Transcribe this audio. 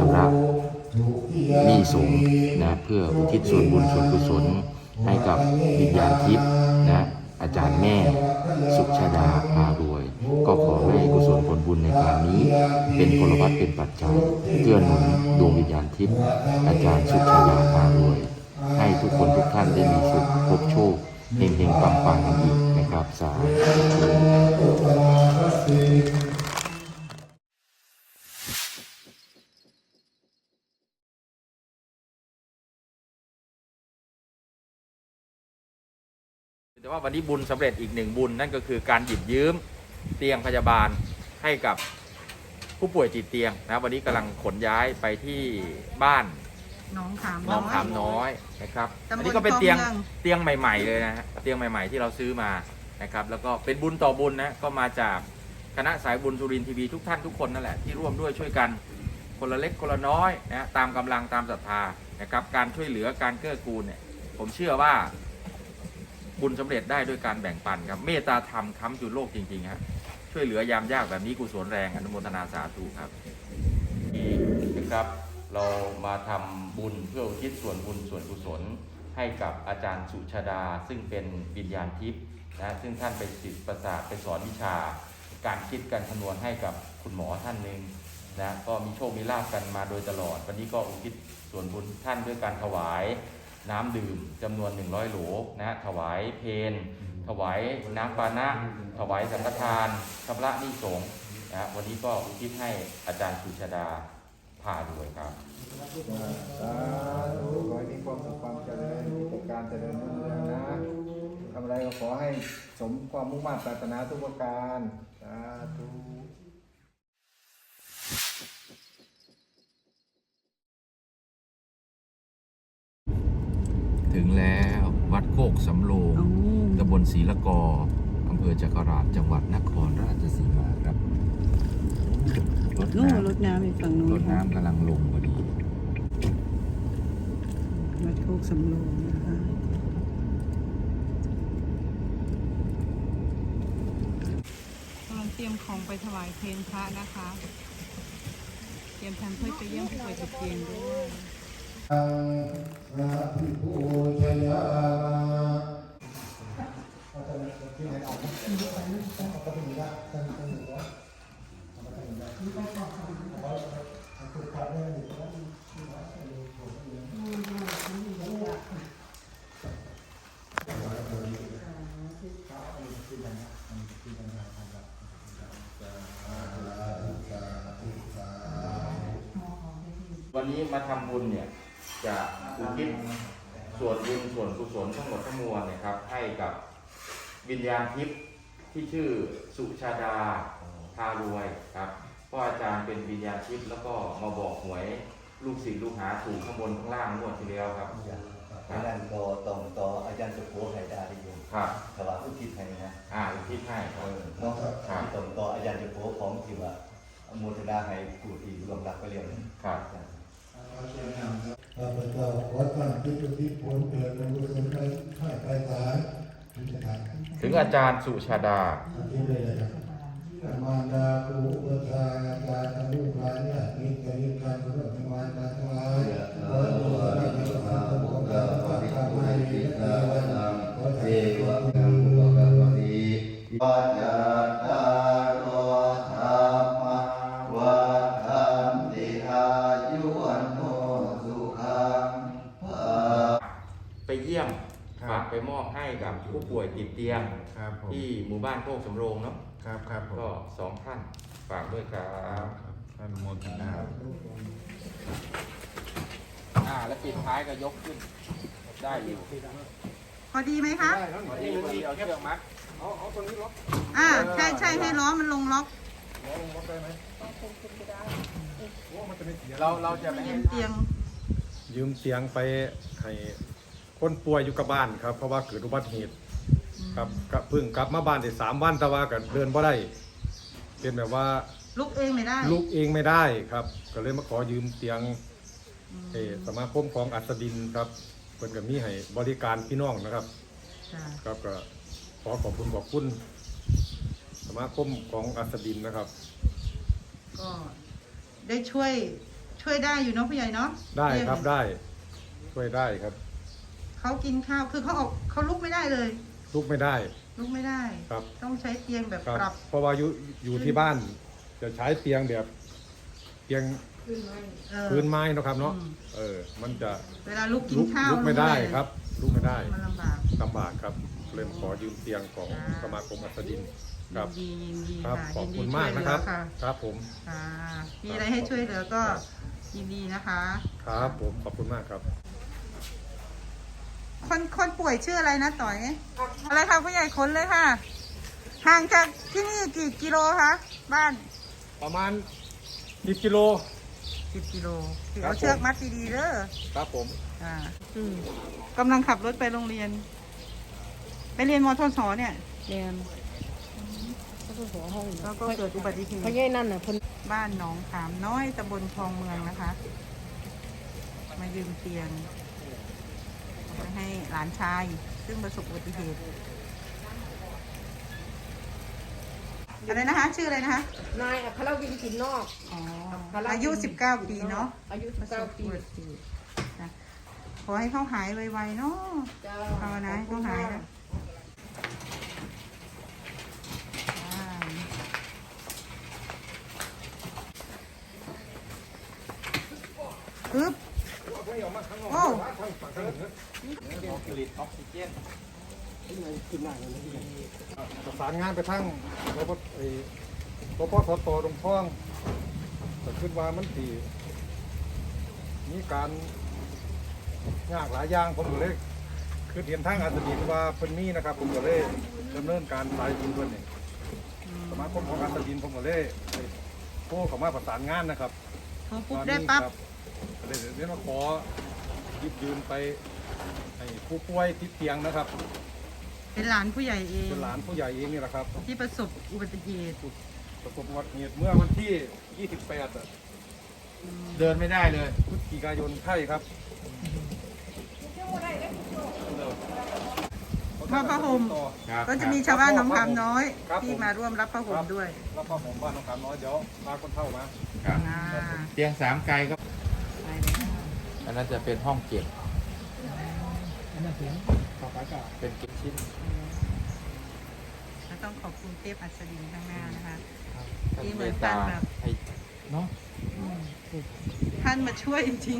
ชำระหนี้สงนะเพื่ออุทิศส่วนบุญส่วนกุศลให้กับวิญญาณทิพย์นะอาจารย์แม่สุชาดาพารวย ก็ขอให้กุศลผลบุญในการนี้ เป็นพลวัตเป็นปัจจัยเกื้อหนุนดวงวิญญาณทิพย์อาจารย์สุชาดาพารวย ให้ทุกคนทุกท่านได้มีสุขพบโชคเฮงเฮงปังปังกันอีกนะครับสาธุ แต่ว่าวันนี้บุญสำเร็จอีกหนึ่งบุญนั่นก็คือการหยิบยืมเตียงพยาบาลให้กับผู้ป่วยติดเตียงนะวันนี้กำลังขนย้ายไปที่บ้านน้องขามน้องขามน้อยนะครับตำบลอันนี้ก็เป็นเตียงคลองเมืองเตียงใหม่ ๆ เลยนะฮะเตียงใหม่ ๆ ที่เราซื้อมานะครับ แล้วก็เป็นบุญต่อบุญนะก็มาจากคณะสายบุญสุรินทร์ทีวีทุกท่านทุกคนนั่นแหละที่ร่วมด้วยช่วยกันคนละเล็กคนละน้อยนะตามกำลังตามศรัทธานะครับ การช่วยเหลือการเกื้อกูลเนี่ยผมเชื่อว่า บุญสำเร็จได้ด้วยการแบ่งปันครับ เมตตาธรรมค้ำจุนโลกจริงๆฮะช่วยเหลือยามยากแบบนี้กุศลแรงอนุโมทนาสาธุครับที่นะครับ เรามาทำบุญเพื่ออุทิศส่วนบุญส่วนกุศล ให้กับอาจารย์สุชาดา ซึ่งเป็นวิญญาณทิพย์นะซึ่งท่านเป็นศิษย์ประสาทไปสอนวิชา การคิดการคำนวณให้กับคุณหมอท่านหนึ่งนะก็มีโชคมีลาภกันมาโดยตลอด วันนี้ก็อุทิศส่วนบุญท่านด้วยการถวาย น้ำดื่มจำนวน 100 โหลนะถวายเพนถวายน้ำปานะ ถวายสังฆทานชำระหนี้สงฆ์นะวันนี้ก็อุทิศให้อาจารย์สุชาดาพารวยครับสาธุขอให้มีความสุขความเจริญมีแต่การเจริญรุ่งเรืองนะทำอะไรก็ขอให้สมความมุ่งมั่นปรารถนาทุกประการสาธุ ถึงแล้ววัดโคกสำโรงตำบลศรีละกออำเภอจักราชจังหวัดนครราชสีมาครับรถนู่นน้ำรถน้ำอีกฝั่งนู้นรถน้ำกำลังลงพอดีวัดโคกสำโรงนะคะกำลังเตรียมของไปถวายเพลนพระนะคะ เตรียมแพมเพื่อไปเยี่ยมผู้ป่วยติดเตียงด้วย วันนี้มาทำบุญเนี่ย จะอุทิศส่วนบุญส่วนกุศลทั้งหมดทั้งมวลเนี่ยครับ ให้กับวิญญาณทิพย์ที่ชื่อสุชาดาพารวยครับเพราะอาจารย์เป็นวิญญาณทิพย์แล้วก็มาบอกหวยลูกศิษย์ลูกหาถูกข้างบนข้างล่างงวดที่แล้วครับอาจารย์ต่อตรงต่ออาจารย์สุโขทัยได้ดีอยู่ครับถวายอุทิศให้นะอ่าอุทิศให้คเอรับอเนาะตรงต่ออาจารย์สุโขของที่ว่าอนุโมทนาให้ผู้ที่ร่วมรับไปเรียนครับข้าพเจ้า ขอตั้งจิตอุทิศผลเกิดในกุศลไปให้ไปสารพิจารณาถึงอาจารย์สุชาดาอาทิตย์เลยนะครับมารดาครูอุปชาอาจารย์ทั้งลูกหลานเนี่ยมีแต่มีการเคารพมารดา มอบให้กับผู้ป่วยติดเตียงครับผมที่หมู่บ้านโคกสำโรงเนาะครับครับผมก็สองท่านฝากด้วยครับท่านโมทนา อ่า แล้วปิดท้ายก็ยกขึ้น ได้อยู่พอดีไหมคะ พอดีพอดีเอาเชือกมัด อ่า ใช่ใช่ให้ล้อมันลงล็อกเราเราจะไปเตรียมเตียง ยืมเตียงไปให้ คนป่วยอยู่กับบ้านครับ เพราะว่าเกิดอุบัติเหตุครับก็เพิ่งกลับมาบ้านได้สามวันแต่ว่าก็เดินบ่ได้เป็นแบบว่าลุกเองไม่ได้ลุกเองไม่ได้ครับ ก็เลยมาขอยืมเตียงเออสมาคมของอัศดินครับเพิ่นก็มีให้บริการพี่น้องนะครับ จ้ะครับก็ขอขอบคุณขอบคุณ สมาคมของอัศดินนะครับ ก็ได้ช่วยช่วยได้อยู่เนาะผู้ใหญ่เนาะได้ครับเตียงเนี่ยได้ช่วยได้ครับ เขากินข้าวคือเขาออกเขาลุกไม่ได้เลย ลุกไม่ได้ ลุกไม่ได้ ครับ ต้องใช้เตียงแบบครับ ปรับเพราะว่าอยู่อยู่ที่บ้าน จะใช้เตียงแบบเตียงเออ พื้นไม้เนอะครับเนาะ อืม เออ มันจะเวลาลุกกินลุกข้าวลุกไม่ได้อะครับ ลุกไม่ได้มันลำบาก ลำบากครับเลยขอยืมเตียงของอ่า สมาคมอัสดินครับ ยินดียินดีครับ ค่ะขอบยินดีคุณช่มาวยกเหลืนะครับค่ะครับผม ค่ะ มีอะไรให้ช่วยเหลือก็ยินดีนะคะ ครับผม ขอบคุณมากครับ คนคนป่วยชื่ออะไรนะต่อยอะไรคะผู้ใหญ่คนเลยค่ะ ห่างจากที่นี่กี่กิโลคะบ้านประมาณ10กิโลสิบกิโลถือครับเอาเชือกผมมัดดีๆเด้อครับผม อ่าคือกำลังขับรถไปโรงเรียน ไปเรียนมทศเนี่ย เรียนเขาก็หัวห้องแล้วก็เกิดอุบัติเหเพราะตุยัยนั่นน่ะเพิ่นบ้านหนองขามน้อยตำบลคลองเมืองนะคะ มายืมเตียง ไปให้หลานชาย ซึ่งประสบอุบัติเหตุอะไรนะคะ ชื่ออะไรนะคะ นายอัครวินกินนอกอ๋อพระราชอายุ 19 ปีเนาะอายุประสบ19ปีอุบัติเหตุนะขอให้เขาหายไวๆเนาะจ้าภาวนาให้เขาหายนะอ่าปึ๊บ ประสานงานไปทั้งรพไอ้รพสตตรงท้องแต่ขึ้นว่ามันตีมีการยากหลายอย่างผมก็เลยคือเห็นทางอาสดินว่าเพิ่นมีนะครับ ผมก็เลยดำเนินการสายบุญเพิ่นนี่สมาคมของอาสดินผมก็เลยโทรเข้ามาประสานงานนะครับโทรปุ๊บได้ปั๊บ ครั บก็เลยเรียนมาขอหยิบยืนไปให้ผู้ป่วยติดเตียงนะครับเป็นหลานผู้ใหญ่เองเป็นหลานผู้ใหญ่เองนี่แหละครับ ที่ประสบอุบัติเหตุประสบอุบัติเหตุเมื่อวันที่ 28อะเดินไม่ได้เลยพฤศจิกายนใช่ครับมอบผ้าห่มครับก็จะมีชาวบ้านหนองคำน้อย ครับที่มาร่วมรับผ้าห่มด้วย แล้วก็ผมบ้านน้องขามน้อยเดี๋ยวพาคนเท่ามา ครับอ่าเตียงสามไกลครับ ไปเลยค่ะ อันนั้นจะเป็นห้องเก็บเป็นเก็บชิ้นแล้วต้องขอบคุณเทพอัศดินข้างหน้านะคะท่านที่เหมืเมอนตท่าตานแบบ ให้เนาะ ท่านมาช่วยจริง